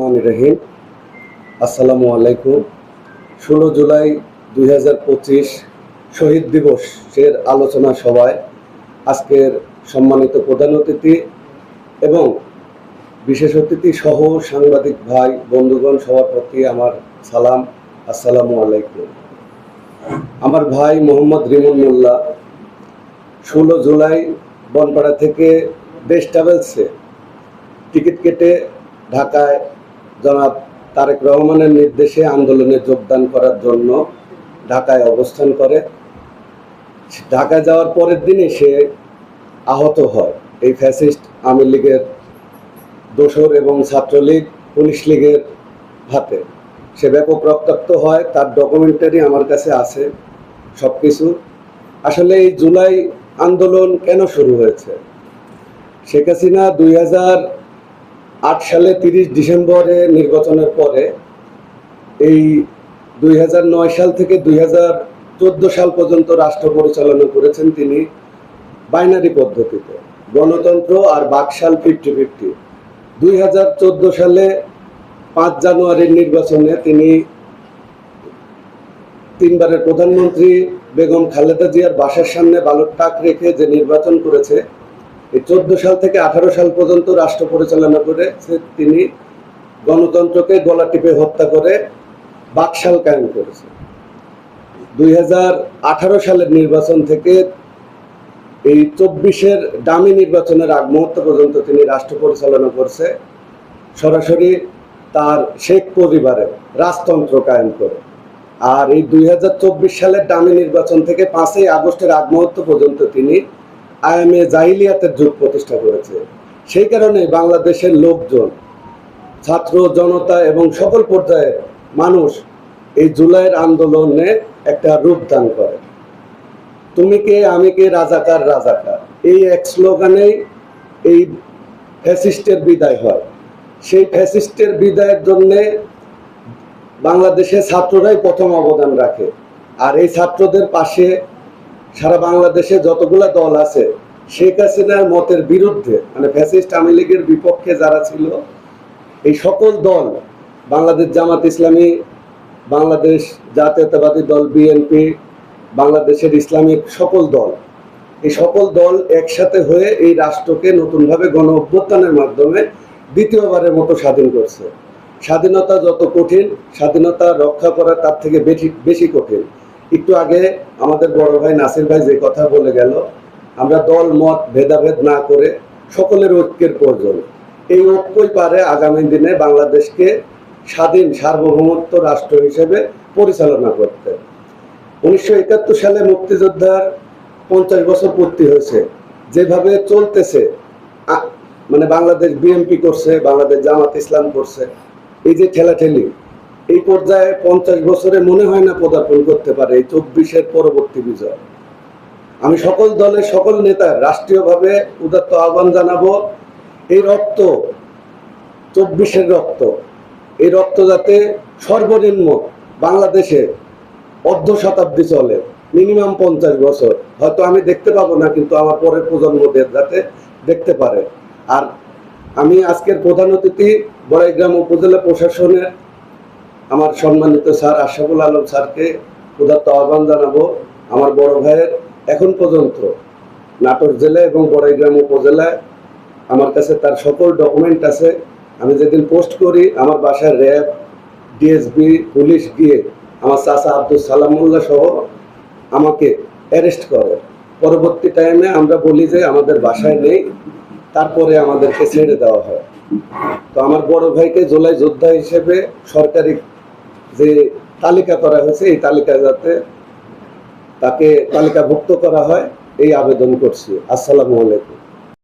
রহমান রহিম। আসসালামু আলাইকুম। ষোলো জুলাই দুই হাজার পঁচিশ শহীদ দিবসের আলোচনা সভায় আজকের সম্মানিত প্রধান অতিথি এবং বিশেষ অতিথি সহ সাংবাদিক ভাই, বন্ধুগণ, সবার প্রতি আমার সালাম। আসসালামু আলাইকুম। আমার ভাই মোহাম্মদ রিমন মোল্লা, ষোলো জুলাই বনপাড়া থেকে দেশ ট্রাভেলসে টিকিট কেটে ঢাকায় জনাব তারেক রহমানের নির্দেশে আন্দোলনে যোগদান করার জন্য ঢাকায় অবস্থান করে। ঢাকায় যাওয়ার পরের দিনই সে আহত হয়। এই ফ্যাসিস্ট আওয়ামী লীগের দোসর এবং ছাত্রলীগ, পুলিশ লীগের হাতে। সে ব্যাপক রক্তাক্ত হয়, তার ডকুমেন্টারি আমার কাছে আছে সব কিছু আসলে এই জুলাই আন্দোলন কেন শুরু হয়েছে? শেখ হাসিনা দুই হাজার আট সালে তিরিশ ডিসেম্বরে নির্বাচনের পরে এই দুই হাজার নয় সাল থেকে দুই হাজার চোদ্দ সাল পর্যন্ত রাষ্ট্র পরিচালনা করেছেন তিনি বাইনারি পদ্ধতিতে। গণতন্ত্র আর বাকশাল ফিফটি ফিফটি। দুই হাজার চোদ্দ সালে পাঁচ জানুয়ারির নির্বাচনে তিনি তিনবারের প্রধানমন্ত্রী বেগম খালেদা জিয়ার বাসার সামনে বালুর টাক রেখে যে নির্বাচন করেছে এই চোদ্দ সাল থেকে আঠারো সাল পর্যন্ত রাষ্ট্র পরিচালনা করে তিনি গণতন্ত্রকে গলা টিপে হত্যা করে বাকশাল কায়েম করেছে। দুই হাজার আঠারো সালের নির্বাচন থেকে এই চব্বিশের দামি নির্বাচনের আগ মুহূর্ত পর্যন্ত তিনি রাষ্ট্র পরিচালনা করছে। সরাসরি তার শেখ পরিবারে রাজতন্ত্র কায়েম করে। আর এই দুই হাজার চব্বিশ সালের দামি নির্বাচন থেকে পাঁচই আগস্টের আগ মুহূর্ত পর্যন্ত তিনি আইএমএ জাহিলিয়াতের যুগ প্রতিষ্ঠা করেছে। সেই কারণে বাংলাদেশের লোকজন, ছাত্র জনতা এবং সকল পর্যায়ের মানুষ এই জুলাইয়ের আন্দোলনে একটা রূপ দান করে। তুমি কে, আমি কে, রাজাকার রাজাকার। এই এক স্লোগানেই এই ফ্যাসিস্টের বিদায় হয়। সেই ফ্যাসিস্টের বিদায়ের জন্যে বাংলাদেশে ছাত্ররাই প্রথম অবদান রাখে। আর এই ছাত্রদের পাশে সারা বাংলাদেশে যতগুলা দল আছে, শেখ হাসিনার মতের বিরুদ্ধে মানে ফ্যাসিস্ট আওয়ামী লীগের বিপক্ষে যারা ছিল, এই সকল দল, বাংলাদেশ জামাত ইসলামী, বাংলাদেশ জাতীয়তাবাদী দল বিএনপি, বাংলাদেশের ইসলামিক সকল দল, এই সকল দল একসাথে হয়ে এই রাষ্ট্রকে নতুনভাবে গণ অভ্যুত্থানের মাধ্যমে দ্বিতীয়বারের মতো স্বাধীন করছে। স্বাধীনতা যত কঠিন, স্বাধীনতা রক্ষা করা তার থেকে বেশি বেশি কঠিন। একটু আগে আমাদের বড় ভাই নাসির ভাই যে কথা বলে গেল, আমরা দল, মত, ভেদাভেদ না করে সকলের ঐক্যের প্রয়োজন। এই ঐক্যই পারে আগামী দিনে বাংলাদেশকে স্বাধীন, সার্বভৌমত্ব রাষ্ট্র হিসেবে পরিচালনা করতে। উনিশশো একাত্তর সালে মুক্তিযোদ্ধার পঞ্চাশ বছর পূর্তি হয়েছে। যেভাবে চলতেছে মানে বাংলাদেশ বিএনপি করছে, বাংলাদেশ জামাত ইসলাম করছে, এই যে ঠেলাঠেলি এই পর্যায়ে পঞ্চাশ বছরে মনে হয় না পদার্পণ করতে পারে এই চব্বিশের পরবর্তী বিজয়। আমি সকল দলের সকল নেতার রাষ্ট্রীয়ভাবে উদাত্ত আহ্বান জানাব, এই রক্ত, চব্বিশের রক্ত, এই রক্ত যাতে সর্বনিম্ন বাংলাদেশে অর্ধ শতাব্দী চলে, মিনিমাম পঞ্চাশ বছর। হয়তো আমি দেখতে পাবো না, কিন্তু আমার পরের প্রজন্মদের যাতে দেখতে পারে। আর আমি আজকের প্রধান অতিথি বড়াইগ্রাম উপজেলা প্রশাসনের আমার সম্মানিত স্যার আশাফুল আলম স্যারকে উদাত্ত আহ্বান জানাব, আমার বড় ভাইয়ের এখন পর্যন্ত নাটোর জেলা এবং বড়াইগ্রাম উপজেলায় আমার কাছে তার সকল ডকুমেন্ট আছে। আমি যেদিন পোস্ট করি, আমার বাসায় র্যাব ডিএসবি পুলিশ গিয়ে আমার চাচা আব্দুল সালামুল্লাহ সহ আমাকে অ্যারেস্ট করে। পরবর্তী টাইমে আমরা বলি যে আমাদের বাসায় নেই, তারপরে আমাদেরকে ছেড়ে দেওয়া হয়। তো আমার বড় ভাইকে জোলাই যোদ্ধা হিসেবে সরকারি যে তালিকা করা হয়েছে, এই তালিকা যাতে তাকে তালিকাভুক্ত করা হয়, এই আবেদন করছি। আসসালামু আলাইকুম।